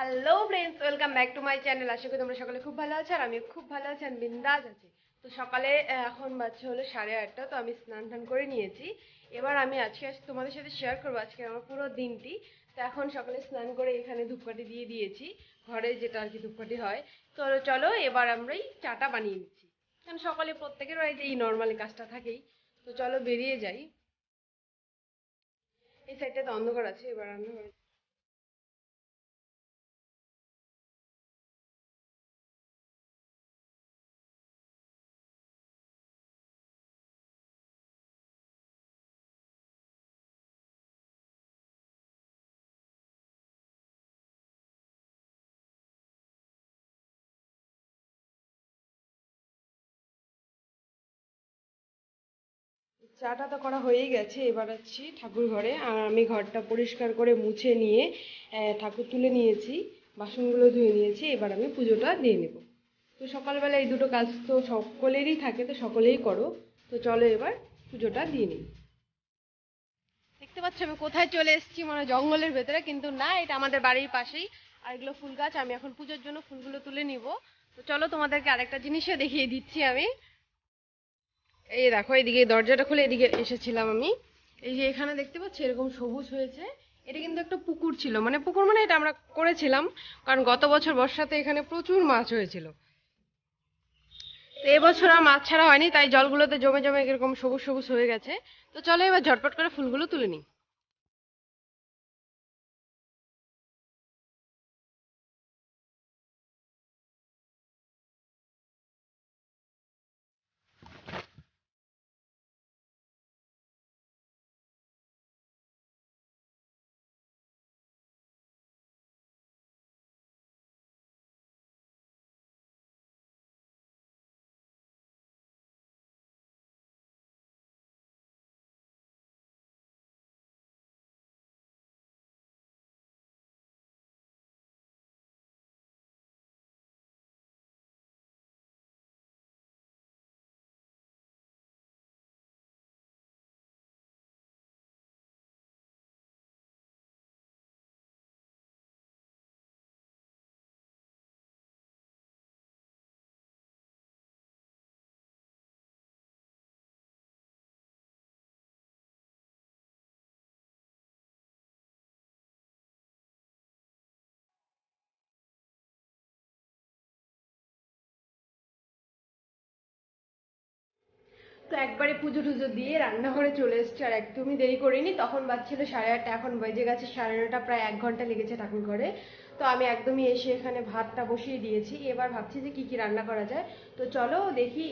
Hello friends welcome back to my channel আশা করি তোমরা সকালে খুব ভালো আছো আর আমি খুব ভালো আছি আর বিন্দাজ আছি। তো সকালে এখন বাচ্চা হলো সাড়ে আটটা, তো আমি স্নান টান করে নিয়েছি। এবার আমি আজকে আজ তোমাদের সাথে শেয়ার করব আজকে আমার পুরো দিনটি। তো এখন সকালে স্নান করে এখানে ধূপকাঠি দিয়ে দিয়েছি, ঘরে যেটা আর কি ধূপকাঠি হয়। তো চলো, এবার আমরা এই চাটা বানিয়ে নিচ্ছি। কারণ সকালে প্রত্যেকের বাড়িতে এই নর্মালি কাজটা থাকেই। তো চলো বেরিয়ে যাই। এই সাইডটা তো অন্ধকার আছে, এবার রান্নাঘরে চাটা তো করা হয়েই গেছে, এবার আছি ঠাকুর ঘরে। আর আমি ঘরটা পরিষ্কার করে মুছে নিয়ে ঠাকুর তুলে নিয়েছি, বাসনগুলো ধুয়ে নিয়েছি, এবার আমি পুজোটা দিয়ে নেব। তো সকালবেলা এই দুটো কাজ তো সকলেরই থাকে, তো সকলেই করো। তো চলো এবার পুজোটা দিয়ে নিই। দেখতে পাচ্ছ, আমি কোথায় চলে এসেছি মানে জঙ্গলের ভেতরে, কিন্তু না, এটা আমাদের বাড়ির পাশেই। আর এগুলো ফুল গাছ, আমি এখন পুজোর জন্য ফুলগুলো তুলে নিব। তো চলো তোমাদেরকে আরেকটা জিনিসও দেখিয়ে দিচ্ছি আমি। এই দেখো, এইদিকে, দরজাটা খুলে এদিকে এসেছিলাম আমি। এই যে এখানে দেখতে পাচ্ছি, এরকম সবুজ হয়েছে। এটা কিন্তু একটা পুকুর ছিল। মানে পুকুর মানে এটা আমরা করেছিলাম, কারণ গত বছর বর্ষাতে এখানে প্রচুর মাছ হয়েছিল। তো এবছর আর মাছ ছাড়া হয়নি, তাই জলগুলোতে জমে জমে এরকম সবুজ সবুজ হয়ে গেছে। তো চলো এবার ঝটপট করে ফুলগুলো তুলে নিই। তো একবারে পুজো টুজো দিয়ে রান্নাঘরে চলে এসেছি আর একদমই দেরি করিনি। তখন বাজছিল সাড়ে আটটা, এখন বেজে গেছে সাড়ে নটা, প্রায় এক ঘণ্টা লেগেছে ঠাকুর ঘরে। তো আমি একদমই এসে এখানে ভাতটা বসিয়ে দিয়েছি। এবার ভাবছি যে কি কি রান্না করা যায়। তো চলো দেখি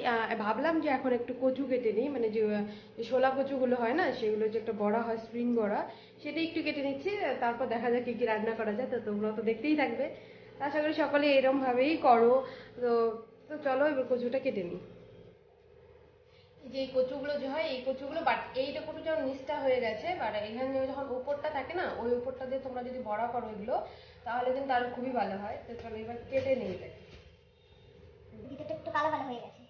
ভাবলাম যে এখন একটু কচু কেটে নিই। মানে যে শোলা কচুগুলো হয় না, সেগুলো যে একটা বড়া হয়, স্প্রিং বড়া সেটা একটু কেটে নিচ্ছি। তারপর দেখা যাক কি কি রান্না করা যায়। তো তোমরা তো দেখতেই থাকবে। আশা করি সকলে এরম ভাবেই করো। তো তো চলো এবার কচুটা কেটে নিই। যে কচুগুলো যে হয়, এই কচুগুলো বাট এইটা কচু যখন নিচটা হয়ে গেছে বাট এখানে যখন উপরটা থাকে না, ওই উপরটা দিয়ে তোমরা যদি বড়া করো এগুলো, তাহলে কিন্তু আরও খুবই ভালো হয়। তো চলো এবার কেটে নিয়ে যাই একটু কালো কালো হয়ে গেছে।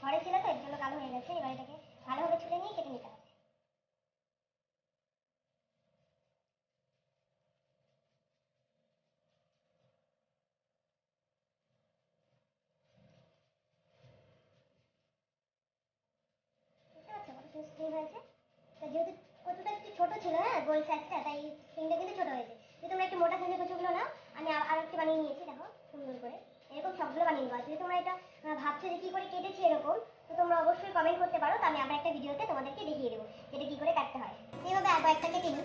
ঘরে ছিল তো এর জন্য কালো হয়ে গেছে, এবার এটাকে ভালোভাবে ছুলে নিয়ে কেটে নিতে হবে বুঝতে পারছ কত সুন্দর স্ক্রিন হয়েছে। তো যেহেতু কচুটা একটু ছোট ছিল হ্যাঁ গোল সাইজটা তাই স্ক্রিনটা কিন্তু ছোট হয়েছে। যদি তোমরা একটু মোটা সাইজের কচুগুলো নাও, আমি আ- আরও একটু বানিয়ে নিয়েছি, দেখো সুন্দর করে। এরকম সবগুলো বানিয়ে নেব। যদি তোমরা এটা ভাবছ যে কি করে কেটেছি এরকম, তো তোমরা অবশ্যই কমেন্ট করতে পারো, তো আমি আবার একটা ভিডিওতে তোমাদেরকে দেখিয়ে দেবো, যেটা কি করে কাটতে হয়। এইভাবে আবার একটা কেটে নিই।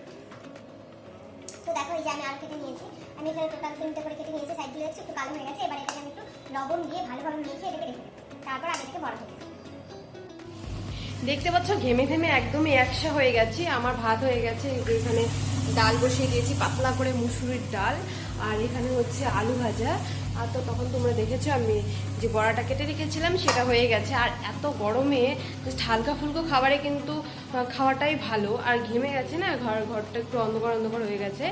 তো দেখো, এই যে আমি আরও কেটে নিয়েছি। আমি এখানে টোটাল তিনটে করে কেটে নিয়েছি সাইডগুলো একটু কালো হয়ে গেছে। এবার এটাকে আমি একটু লবণ দিয়ে ভালোভাবে মিশিয়ে এটাকে রেখে দেবো। তারপর আগে থেকে বড় হবে দেখতে পাচ্ছ, ঘেমে ঘেমে একদমই একসা হয়ে গেছে। আমার ভাত হয়ে গেছে এখানে ডাল বসিয়ে দিয়েছি, পাতলা করে মুসুরির ডাল, আর এখানে হচ্ছে আলু ভাজা। আর তো তখন তোমরা দেখেছ, আমি যে বড়াটা কেটে রেখেছিলাম, সেটা হয়ে গেছে। আর এত গরমে জাস্ট হালকা ফুলকো খাবারে কিন্তু খাওয়াটাই ভালো। আর ঘেমে গেছে না, ঘর, ঘরটা একটু অন্ধকার অন্ধকার হয়ে গেছে।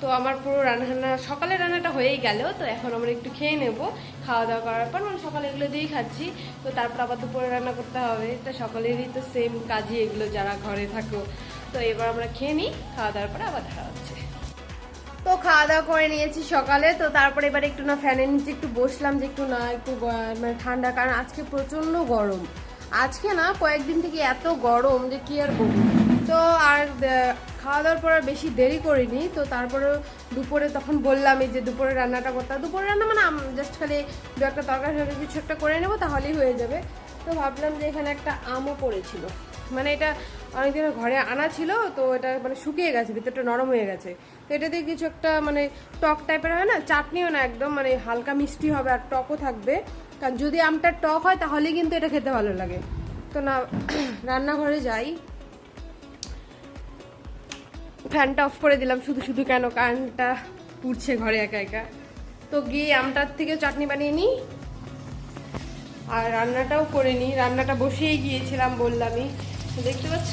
তো আমার পুরো রান্না সকালে রান্নাটা হয়েই গেল, তো এখন আমরা একটু খেয়ে নেব। খাওয়া দাওয়া করার পর মানে সকালে এগুলো দিয়েই খাচ্ছি, তো তারপর আবার দুপুরে রান্না করতে হবে। তো সকালেরই তো সেম কাজই এগুলো, যারা ঘরে থাকো। তো এবার আমরা খেয়ে নিই, খাওয়া দাওয়ার পরে আবার দেখা হচ্ছে। তো খাওয়া দাওয়া করে নিয়েছি সকালে, তো তারপরে এবার একটু না ফ্যানের নিচে একটু বসলাম, যে একটু না একটু মানে ঠান্ডা, কারণ আজকে প্রচণ্ড গরম। আজকে না কয়েকদিন থেকে এত গরম যে কি আর তো আর খাওয়া দাওয়ার পর বেশি দেরি করিনি, তো তারপরে দুপুরে তখন বললাম এই যে দুপুরে রান্নাটা করতে হবে। দুপুরে রান্না মানে জাস্ট খালি দু একটা তরকারি টরকারি কিছু একটা করে নেব, তাহলেই হয়ে যাবে। তো ভাবলাম যে এখানে একটা আমও পড়েছিল। মানে এটা অনেকদিন ঘরে আনা ছিল, তো এটা মানে শুকিয়ে গেছে, ভিতরটা নরম হয়ে গেছে। তো এটা দিয়ে কিছু একটা মানে টক টাইপের হয় না, চাটনিও না একদম মানে হালকা মিষ্টি হবে আর টকও থাকবে। কারণ যদি আমটা টক হয়, তাহলেই কিন্তু এটা খেতে ভালো লাগে। তো না, রান্নাঘরে যাই। ফ্যানটা অফ করে দিলাম, শুধু শুধু কেন কারেন্টটা পুড়ছে ঘরে একা একা। তো গিয়ে আমটার থেকে চাটনি বানিয়ে নিই, আর রান্নাটাও করে নিই। রান্নাটা বসেই গিয়েছিলাম বললামই। দেখতে পাচ্ছ?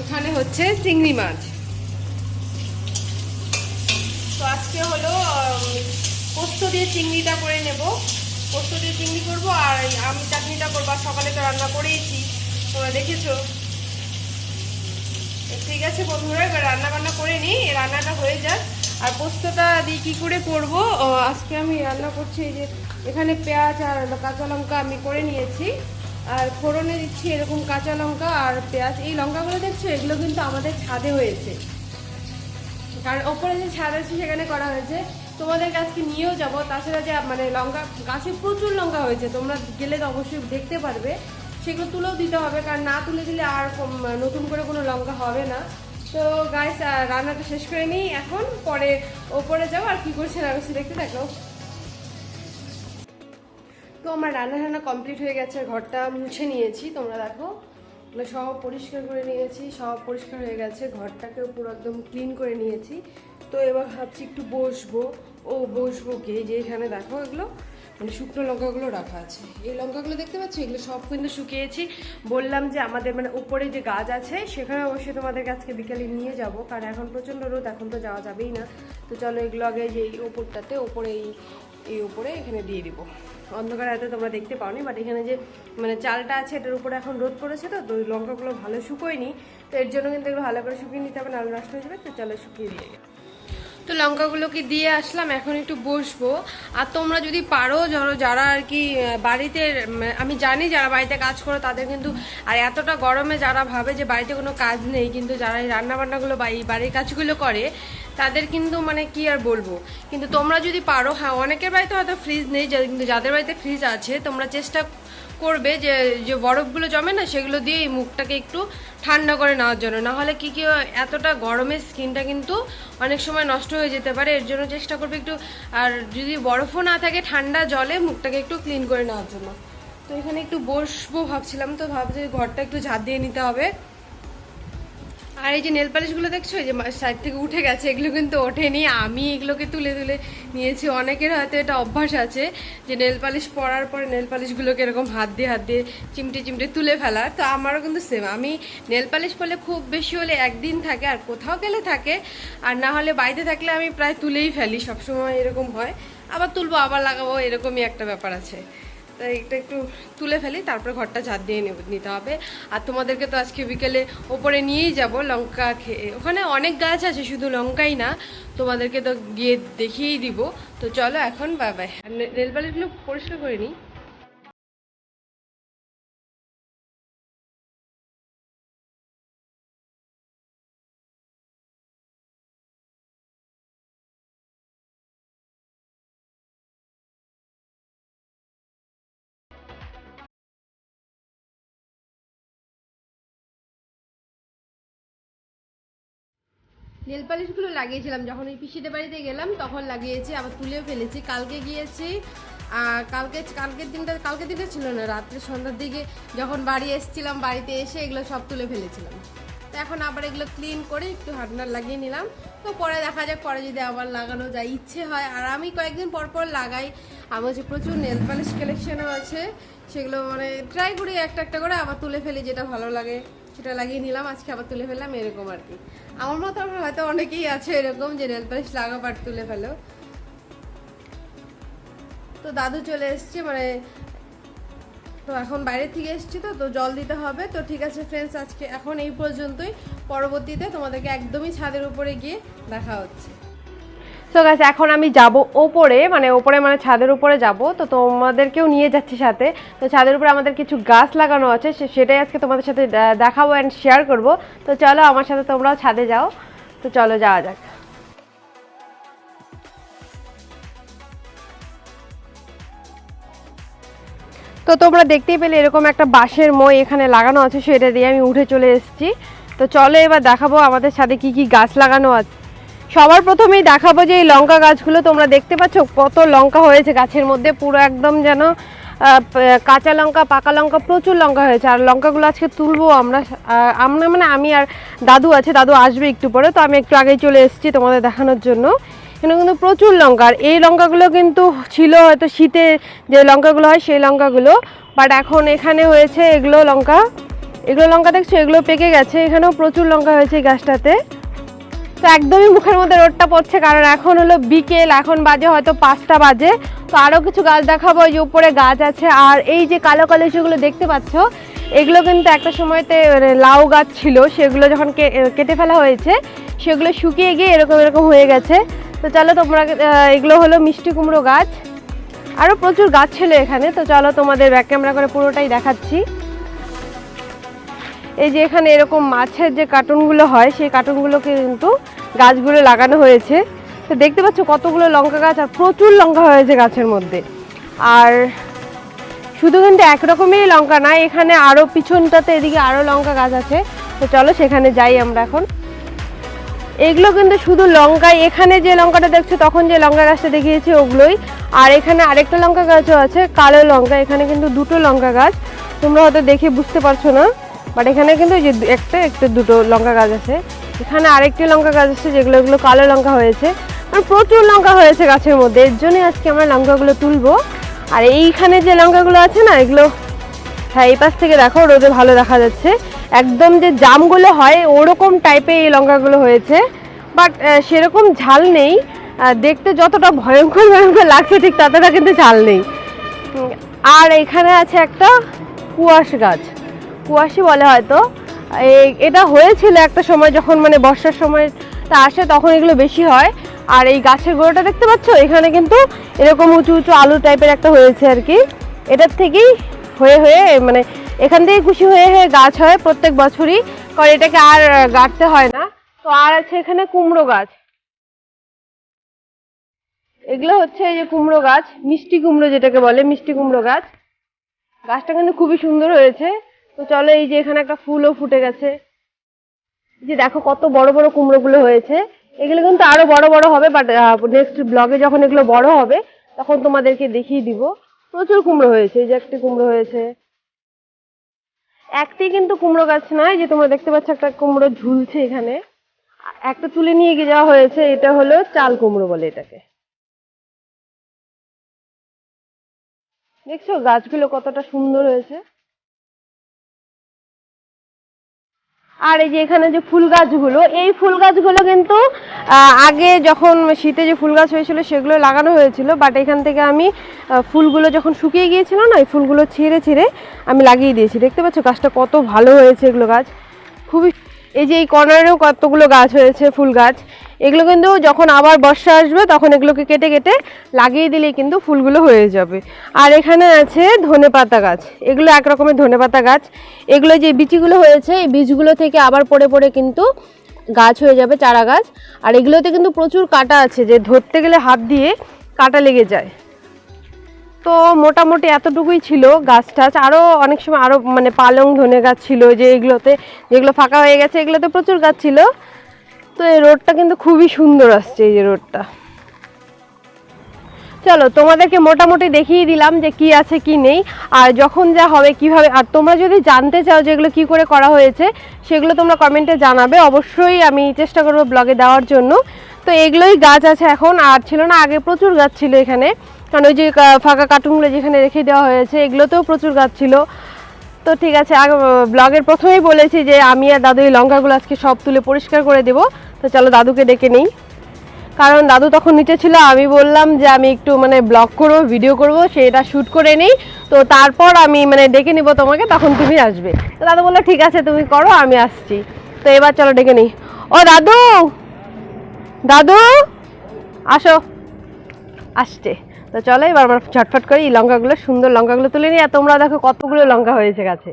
এখানে হচ্ছে চিংড়ি মাছ। তো আজকে হলো পোস্ত দিয়ে চিংড়িটা করে নেব। পোস্ত দিয়ে চিংড়ি করব আর আম চাটনিটা করব। সকালে তো রান্না করেইছি। তোমরা দেখেছ? ঠিক আছে বন্ধুরা, এবার রান্না বান্না করে নিই রান্নাটা হয়ে যাক। আর পোস্তটা দিয়ে কী করে করব? আজকে আমি রান্না করছি এই যে এখানে পেঁয়াজ আর কাঁচা লঙ্কা আমি করে নিয়েছি। আর ফোড়নে দিচ্ছি এরকম কাঁচা লঙ্কা আর পেঁয়াজ। এই লঙ্কাগুলো দেখছ? এগুলো কিন্তু আমাদের ছাদে হয়েছে। কারণ ওপরে যে ছাদ আছে, সেখানে করা হয়েছে। তোমাদের আজকে নিয়েও যাব। তাছাড়া যে মানে লঙ্কা, গাছে প্রচুর লঙ্কা হয়েছে। তোমরা গেলে তো অবশ্যই দেখতে পারবে। সেগুলো তুলেও দিতে হবে, কারণ না তুলে দিলে আর নতুন করে কোনো লঙ্কা হবে না। তো গাইস রান্নাটা শেষ করে নিই এখন, পরে ওপরে যাব, আর কি করছে না করছে দেখতে থাকো তো আমার রান্না রান্না কমপ্লিট হয়ে গেছে, ঘরটা মুছে নিয়েছি, তোমরা দেখো। এগুলো সব পরিষ্কার করে নিয়েছি, সব পরিষ্কার হয়ে গেছে, ঘরটাকেও পুরো একদম ক্লিন করে নিয়েছি। তো এবার ভাবছি একটু বসবো। ও বসবো কে? যে এখানে দেখো এগুলো। মানে শুকনো লঙ্কাগুলো রাখা আছে। এই লঙ্কাগুলো দেখতে পাচ্ছ? এগুলো সব কিন্তু শুকিয়েছি। বললাম যে আমাদের মানে উপরে যে গাছ আছে, সেখানে অবশ্যই তোমাদের কাছকে বিকেলে নিয়ে যাব, কারণ এখন প্রচণ্ড রোদ, এখন তো যাওয়া যাবেই না। তো চলো এগুলো আগে যে এই ওপরটাতে, ওপরে এই এই উপরে এখানে দিয়ে দিব। অন্ধকার রাতে তোমরা দেখতে পাওনি বাট এখানে যে মানে চালটা আছে, এটার উপরে এখন রোদ পড়েছে তো তো লঙ্কাগুলো ভালো শুকোয়নি। তো এর জন্য কিন্তু এগুলো ভালো করে শুকিয়ে নিতে হবে, নাহলে নষ্ট হয়ে যাবে। তো চলো শুকিয়ে দিয়ে। তো লঙ্কাগুলোকে দিয়ে আসলাম, এখন একটু বসবো। আর তোমরা যদি পারো, ধরো যারা আর কি বাড়িতে, আমি জানি যারা বাড়িতে কাজ করো তাদের কিন্তু, আর এতটা গরমে যারা ভাবে যে বাড়িতে কোনো কাজ নেই, কিন্তু যারা এই রান্নাবান্নাগুলো বা এই বাড়ির কাজগুলো করে, তাদের কিন্তু মানে কি আর বলব? কিন্তু তোমরা যদি পারো হ্যাঁ অনেকের বাড়িতে হয়তো ফ্রিজ নেই কিন্তু যাদের বাড়িতে ফ্রিজ আছে, তোমরা চেষ্টা করবে যে যে বরফগুলো জমে না, সেগুলো দিয়ে এই মুখটাকে একটু ঠান্ডা করে নেওয়ার জন্য। নাহলে কি কি এতটা গরমে স্কিনটা কিন্তু অনেক সময় নষ্ট হয়ে যেতে পারে। এর জন্য চেষ্টা করবে একটু, আর যদি বরফও না থাকে ঠান্ডা জলে, মুখটাকে একটু ক্লিন করে নেওয়ার জন্য। তো এখানে একটু বসবো ভাবছিলাম, তো ভাবছি ঘরটা একটু ঝাঁপ দিয়ে নিতে হবে। আর এই যে নেল পালিশগুলো দেখছ? এই যে সাইড থেকে উঠে গেছে, এগুলো কিন্তু ওঠেনি। আমি এগুলোকে তুলে তুলে নিয়েছি। অনেকের হয়তো এটা অভ্যাস আছে যে নেল পালিশ পরার পরে নেল পালিশগুলোকে এরকম হাত দিয়ে হাত দিয়ে চিমটে চিমটে তুলে ফেলার। তো আমারও কিন্তু সেম আমি নেল পালিশ পরলে খুব বেশি হলে একদিন থাকে আর কোথাও গেলে থাকে। আর না হলে বাড়িতে থাকলে আমি প্রায় তুলেই ফেলি। সবসময় এরকম হয়। আবার তুলবো, আবার লাগাবো, এরকমই একটা ব্যাপার আছে। তাই এটা একটু তুলে ফেলি, তারপরে ঘরটা ঝাঁট দিয়ে নিতে হবে। আর তোমাদেরকে তো আজকে বিকেলে ওপরে নিয়েই যাব, লঙ্কা খেয়ে, ওখানে অনেক গাছ আছে, শুধু লঙ্কাই না, তোমাদেরকে তো গিয়ে দেখিয়েই দিব। তো চলো এখন বাই বাই রেলবালিগুলো পরিষ্কার করে নিই। নেল পালিশগুলো লাগিয়েছিলাম। যখন ওই পিসিদের বাড়িতে গেলাম, তখন লাগিয়েছি, আবার তুলেও ফেলেছি। কালকে গিয়েছি কালকে, কালকের দিনটা কালকের দিনটা ছিল না, রাত্রে সন্ধ্যার দিকে যখন বাড়ি এসেছিলাম, বাড়িতে এসে এগুলো সব তুলে ফেলেছিলাম। তো এখন আবার এগুলো ক্লিন করে একটু হাটনার লাগিয়ে নিলাম। তো পরে দেখা যাক, পরে যদি আবার লাগানো যায়, ইচ্ছে হয়। আর আমি কয়েকদিন পর পর লাগাই। আমার হচ্ছে প্রচুর নেল পালিশ কালেকশনও আছে, সেগুলো মানে ট্রাই করি একটা একটা করে, আবার তুলে ফেলি, যেটা ভালো লাগে। সেটা লাগিয়ে নিলাম, আজকে আবার তুলে ফেললাম, এরকম আর কি। আমার মতো আবার হয়তো অনেকেই আছে এরকম যে নেল পালিশ লাগাবো আর তুলে ফেলো। তো দাদু চলে এসছে মানে তো এখন বাইরে থেকে এসেছি তো তো জল দিতে হবে। তো ঠিক আছে ফ্রেন্ডস আজকে এখন এই পর্যন্তই। পরবর্তীতে তোমাদেরকে একদমই ছাদের উপরে গিয়ে দেখা হচ্ছে। তো গাছ এখন আমি যাব ওপরে মানে ওপরে মানে ছাদের উপরে যাব। তো তোমাদেরকেও নিয়ে যাচ্ছি সাথে। তো ছাদের উপরে আমাদের কিছু গাছ লাগানো আছে, সে- সেটাই আজকে তোমাদের সাথে দেখাবো অ্যান্ড শেয়ার করব। তো চলো আমার সাথে তোমরাও ছাদে যাও। তো চলো যাওয়া যাক। তো তোমরা দেখতেই পেলে এরকম একটা বাঁশের মই এখানে লাগানো আছে, সেটা দিয়ে আমি উঠে চলে এসেছি। তো চলো এবার দেখাবো আমাদের সাথে কি কি গাছ লাগানো আছে। সবার প্রথমেই দেখাবো যে এই লঙ্কা গাছগুলো তোমরা দেখতে পাচ্ছ, কত লঙ্কা হয়েছে গাছের মধ্যে, পুরো একদম যেন কাঁচা লঙ্কা, পাকা লঙ্কা, প্রচুর লঙ্কা হয়েছে। আর লঙ্কাগুলো আজকে তুলবো আমরা আমরা মানে আমি আর দাদু আছে, দাদু আসবে একটু পরে, তো আমি একটু আগেই চলে এসেছি তোমাদের দেখানোর জন্য। এখানে কিন্তু প্রচুর লঙ্কা, আর এই লঙ্কাগুলো কিন্তু ছিল হয়তো শীতে যে লঙ্কাগুলো হয়, সেই লঙ্কাগুলো। বাট এখন এখানে হয়েছে এগুলো লঙ্কা এগুলো লঙ্কা দেখছ? এগুলো পেকে গেছে, এখানেও প্রচুর লঙ্কা হয়েছে এই গাছটাতে। তো একদমই মুখের মধ্যে রোদটা পড়ছে, কারণ এখন হলো বিকেল, এখন বাজে হয়তো পাঁচটা বাজে। তো আরও কিছু গাছ দেখাবো যে উপরে গাছ আছে, আর এই যে কালো কালো যেগুলো দেখতে পাচ্ছ, এগুলো কিন্তু একটা সময়তে মানে লাউ গাছ ছিল, সেগুলো যখন কেটে ফেলা হয়েছে, সেগুলো শুকিয়ে গিয়ে এরকম এরকম হয়ে গেছে। তো চলো তোমরা এগুলো হলো মিষ্টি কুমড়ো গাছ। আরও প্রচুর গাছ ছিল এখানে, তো চলো তোমাদের ব্যাক ক্যামেরা করে পুরোটাই দেখাচ্ছি। এই যে এখানে এরকম মাছের যে কার্টুনগুলো হয়, সেই কার্টুনগুলোকে কিন্তু গাছগুলো লাগানো হয়েছে। তো দেখতে পাচ্ছ কতগুলো লঙ্কা গাছ আর প্রচুর লঙ্কা হয়েছে গাছের মধ্যে। আর শুধু কিন্তু একরকমেরই লঙ্কা না, এখানে আরও পিছনটাতে এদিকে আরও লঙ্কা গাছ আছে। তো চলো সেখানে যাই আমরা এখন। এগুলো কিন্তু শুধু লঙ্কায় এখানে যে লঙ্কাটা দেখছ তখন যে লঙ্কা গাছটা দেখিয়েছি ওগুলোই। আর এখানে আরেকটা লঙ্কা গাছও আছে, কালো লঙ্কা, এখানে কিন্তু দুটো লঙ্কা গাছ। তোমরা হয়তো দেখে বুঝতে পারছ না। বাট এখানে কিন্তু যে একটা একটা দুটো লঙ্কা গাছ আছে। এখানে আরেকটি লঙ্কা গাছ আছে, যেগুলো, এগুলো কালো লঙ্কা হয়েছে। আর প্রচুর লঙ্কা হয়েছে গাছের মধ্যে। এর জন্যই আজকে আমরা লঙ্কাগুলো তুলবো। আর এইখানে যে লঙ্কাগুলো আছে না, এগুলো হ্যাঁ এই পাশ থেকে দেখো, রোদে ভালো দেখা যাচ্ছে। একদম যে জামগুলো হয়, ওরকম টাইপের এই লঙ্কাগুলো হয়েছে। বাট সেরকম ঝাল নেই। দেখতে যতটা ভয়ঙ্কর ভয়ঙ্কর লাগছে, ঠিক ততটা কিন্তু ঝাল নেই। আর এখানে আছে একটা কুয়াশ গাছ। কুয়াশি বলে হয়তো। এটা হয়েছিল একটা সময় যখন মানে বর্ষার সময়টা আসে তখন এগুলো বেশি হয়। আর এই গাছের গোড়াটা দেখতে পাচ্ছ? এখানে কিন্তু এরকম উঁচু উঁচু আলু টাইপের একটা হয়েছে আর কি। এটার থেকেই হয়ে হয়ে মানে এখান থেকে খুশি হয়ে হয়ে গাছ হয় প্রত্যেক বছরই। কারণ এটাকে আর গাঁটতে হয় না। তো আর আছে এখানে কুমড়ো গাছ। এগুলো হচ্ছে এই যে কুমড়ো গাছ, মিষ্টি কুমড়ো যেটাকে বলে, মিষ্টি কুমড়ো গাছ। গাছটা কিন্তু খুবই সুন্দর হয়েছে। তো চলো এই যে এখানে একটা ফুলও ফুটে গেছে। যে দেখো কত বড় বড় কুমড়োগুলো হয়েছে। এগুলো কিন্তু আরও বড় বড় হবে বাট নেক্সট ব্লগে যখন এগুলো বড় হবে, তখন তোমাদেরকে দেখিয়ে দিব। প্রচুর কুমড়ো হয়েছে, এই যে একটি কুমড়ো হয়েছে। একটি কিন্তু কুমড়ো গাছ নয়, যে তোমরা দেখতে পাচ্ছ একটা কুমড়ো ঝুলছে এখানে। একটা তুলে নিয়ে গিয়ে যাওয়া হয়েছে, এটা হলো চাল কুমড়ো বলে এটাকে। দেখছ গাছগুলো কতটা সুন্দর হয়েছে। আর এই যে এখানে যে ফুল গাছগুলো, এই ফুল গাছগুলো কিন্তু আগে যখন শীতে যে ফুল গাছ হয়েছিল সেগুলো লাগানো হয়েছিল বাট এখান থেকে আমি ফুলগুলো যখন শুকিয়ে গিয়েছিল না, এই ফুলগুলো ছিঁড়ে ছিঁড়ে আমি লাগিয়ে দিয়েছি। দেখতে পাচ্ছ গাছটা কত ভালো হয়েছে এগুলো গাছ। খুবই, এই যে এই কর্নারেও কতগুলো গাছ হয়েছে ফুল গাছ। এগুলো কিন্তু যখন আবার বর্ষা আসবে, তখন এগুলোকে কেটে কেটে লাগিয়ে দিলেই কিন্তু ফুলগুলো হয়ে যাবে। আর এখানে আছে ধনেপাতা গাছ। এগুলো এক রকমের ধনেপাতা গাছ। এগুলো যে বিচিগুলো হয়েছে, এই বীজগুলো থেকে আবার পড়ে পড়ে কিন্তু গাছ হয়ে যাবে, চারা গাছ। আর এগুলোতে কিন্তু প্রচুর কাটা আছে, যে ধরতে গেলে হাত দিয়ে কাটা লেগে যায়। তো মোটামুটি এতটুকুই ছিল গাছ টাছ। আরও অনেক সময় আরও মানে পালং ধনে গাছ ছিল, যে এগুলোতে যেগুলো ফাঁকা হয়ে গেছে, এগুলোতে প্রচুর গাছ ছিল। তো এই রোডটা কিন্তু খুবই সুন্দর আসছে এই যে রোডটা চলো, তোমাদেরকে মোটামুটি দেখিয়ে দিলাম যে কি আছে, কি নেই, আর যখন যা হবে, কীভাবে, আর তোমরা যদি জানতে চাও যেগুলো কি করে করা হয়েছে, সেগুলো তোমরা কমেন্টে জানাবে। অবশ্যই আমি চেষ্টা করব ব্লগে দেওয়ার জন্য। তো এগুলোই গাছ আছে এখন, আর ছিল না, আগে প্রচুর গাছ ছিল এখানে। কারণ ওই যে ফাঁকা কার্টুনগুলো যেখানে রেখে দেওয়া হয়েছে, এগুলোতেও প্রচুর গাছ ছিল। তো ঠিক আছে ব্লগের প্রথমেই বলেছি যে আমি আর দাদু এই লঙ্কাগুলো আজকে সব তুলে পরিষ্কার করে দেবো। তো চলো দাদুকে ডেকে নিই। কারণ দাদু তখন নিচে ছিল, আমি বললাম যে আমি একটু মানে ব্লগ করব, ভিডিও করব, সেটা শ্যুট করে নিই। তো তারপর আমি মানে ডেকে নিব তোমাকে, তখন তুমি আসবে। তো দাদু বলল, ঠিক আছে, তুমি করো, আমি আসছি। তো এবার চলো ডেকে নিই। ও দাদু! দাদু! আসো। আসছে। তো চলো এবার আমরা ঝটফট করে এই লঙ্কাগুলো, সুন্দর লঙ্কাগুলো তুলে নিই আর তোমরা দেখো কতগুলো লঙ্কা হয়েছে গাছে।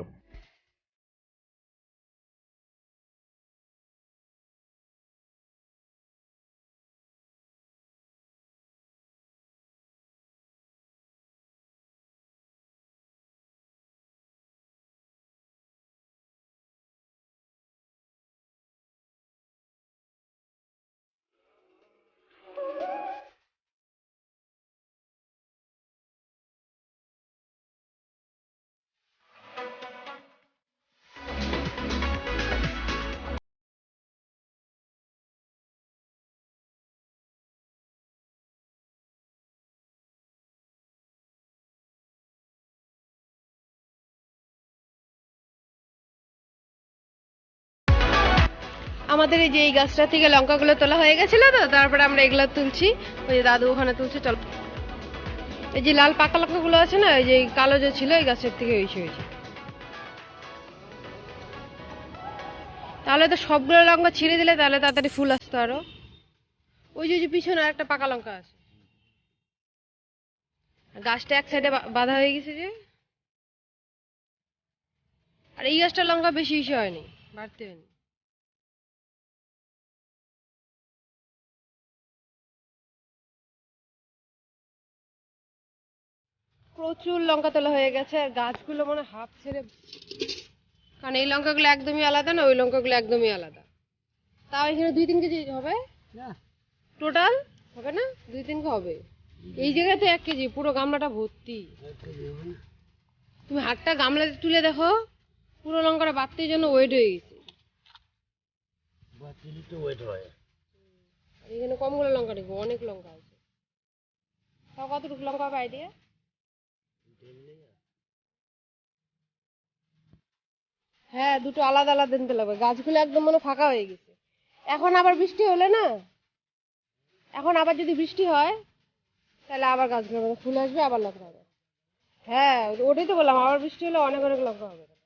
আমাদের এই যে এই গাছটা থেকে লঙ্কাগুলো তোলা হয়ে গেছিল তো, তারপরে আমরা এগুলো তুলছি। ওই যে দাদু ওখানে তুলছে, চল। এই যে লাল পাকা লঙ্কাগুলো আছে না ওই যে কালো যে ছিল, এই গাছের থেকে হয়েছে হয়েছে। তাহলে তো সবগুলো লঙ্কা ছিঁড়ে দিলে তাহলে তাড়াতাড়ি ফুল আসতো আরও। ওই যে, ওই পিছনে একটা পাকা লঙ্কা আছে। গাছটা এক সাইডে বাঁধা হয়ে গেছে যে। আর এই গাছটার লঙ্কা বেশি ইসে হয়নি, বাড়তে হয়নি। প্রচুর লঙ্কা তোলা হয়ে গেছে আর গাছগুলো মানে হাফ ছেড়ে কারণ এই লঙ্কাগুলো একদমই আলাদা না ওই লঙ্কাগুলো একদমই আলাদা। তাও এখানে দুই তিন কেজি হবে? টোটাল হবে না? দুই তিন হবে? এই জায়গায় তো এক কেজি পুরো গামলাটা ভর্তি। তুমি হাতটা গামলাতে তুলে দেখো পুরো লঙ্কাটা বাড়তির জন্য ওয়েট হয়ে গেছে। আর এখানে কমগুলো লঙ্কা নেব অনেক লঙ্কা আছে। তাও কতটুকু লঙ্কা হবে আইডিয়া হ্যাঁ দুটো আলাদা আলাদা নিতে লাগবে। গাছগুলো একদম মনে ফাঁকা হয়ে গেছে। এখন আবার বৃষ্টি হলে না? এখন আবার যদি বৃষ্টি হয়, তাহলে আবার গাছগুলো মানে ফুল আসবে, আবার লাগবে হবে। হ্যাঁ ওটাই তো বললাম, আবার বৃষ্টি হলে অনেক অনেক লাগবে হবে।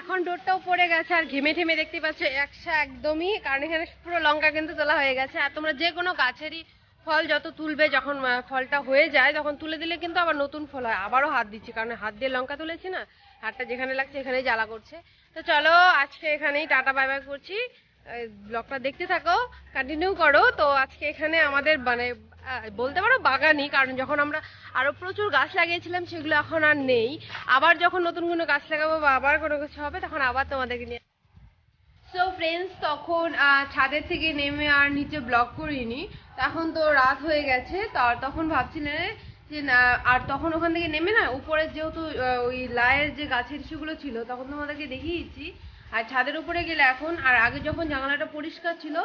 এখন ডোরটাও পড়ে গেছে আর ঘেমে ঠেমে দেখতে পাচ্ছ, একসা একদমই, কারণ এখানে পুরো লঙ্কা কিন্তু তোলা হয়ে গেছে। আর তোমরা যে কোনো গাছেরই ফল যত তুলবে, যখন ফলটা হয়ে যায়, তখন তুলে দিলে কিন্তু আবার নতুন ফল হয়। আবারও হাত দিচ্ছি, কারণ হাত দিয়ে লঙ্কা তুলেছি না, হাতটা যেখানে লাগছে এখানেই জ্বালা করছে। তো চলো, আজকে এখানেই, টাটা, বাই বাই করছি। ব্লগটা দেখতে থাকো কন্টিনিউ করো। তো আজকে এখানে আমাদের মানে বলতে পারো বাগানই, কারণ যখন আমরা আরও প্রচুর গাছ লাগিয়েছিলাম, সেগুলো এখন আর নেই। আবার যখন নতুন কোনো গাছ লাগাবো বা আবার কোনো কিছু হবে, তখন আবার তোমাদেরকে নিয়ে সো ফ্রেন্ডস তখন ছাদের থেকে নেমে আর নিচে ব্লগ করিনি। তখন তো রাত হয়ে গেছে তার তখন ভাবছিলেন যে না, আর তখন ওখান থেকে নেমে না, উপরে যেহেতু ওই লায়ের যে গাছের ইস্যুগুলো ছিল, তখন তোমাদেরকে দেখিয়েছি। আর ছাদের উপরে গেলে এখন, আর আগে যখন জানালাটা পরিষ্কার ছিল,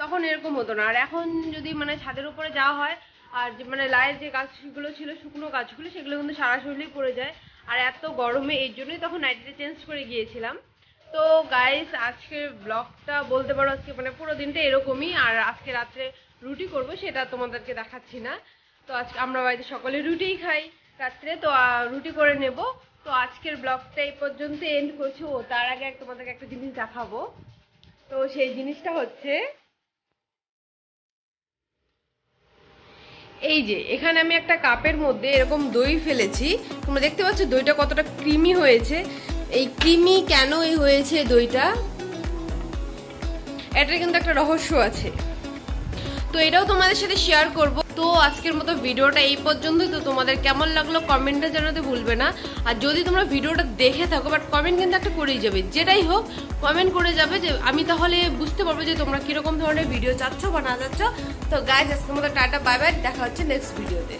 তখন এরকম হতো না। আর এখন যদি মানে ছাদের উপরে যাওয়া হয়, আর মানে লায়ের যে গাছগুলো ছিল, শুকনো গাছগুলো, সেগুলো কিন্তু সারা শরীরেই পড়ে যায়। আর এত গরমে এর জন্যই তখন নাইটিটা চেঞ্জ করে গিয়েছিলাম। তো গাইস আজকের ব্লগটা বলতে পারো আজকে মানে পুরো দিনটা এরকমই, আর আজকে রাত্রে রুটি করব সেটা তোমাদেরকে দেখাচ্ছি না। তো আজকে আমরা বাড়িতে সকলে রুটিই খাই রাত্রে, তো রুটি করে নেব। তো আজকের ব্লগটা এই পর্যন্ত এন্ড করছি। ও, তার আগে তোমাদেরকে একটা জিনিস দেখাবো। তো সেই জিনিসটা হচ্ছে, এই যে, এখানে আমি একটা কাপের মধ্যে এরকম দই ফেলেছি। তোমরা দেখতে পাচ্ছ দইটা কতটা ক্রিমি হয়েছে। এই ক্রিমি কেন এই হয়েছে দইটা? এটার কিন্তু একটা রহস্য আছে। তো এটাও তোমাদের সাথে শেয়ার করব। তো আজকের মতো ভিডিওটা এই পর্যন্তই। তো তোমাদের কেমন লাগল কমেন্টে জানাতে ভুলবে না। আর যদি তোমরা ভিডিওটা দেখে থাকো বাট কমেন্ট কিন্তু একটা করেই যাবে। যেটাই হোক কমেন্ট করে যাবে যে, আমি তাহলে বুঝতে পারব যে তোমরা কীরকম ধরনের ভিডিও চাচ্ছ বা না চাচ্ছ। তো গাইজ আজকের মতো টাটা বাই বাই দেখা হচ্ছে নেক্সট ভিডিওতে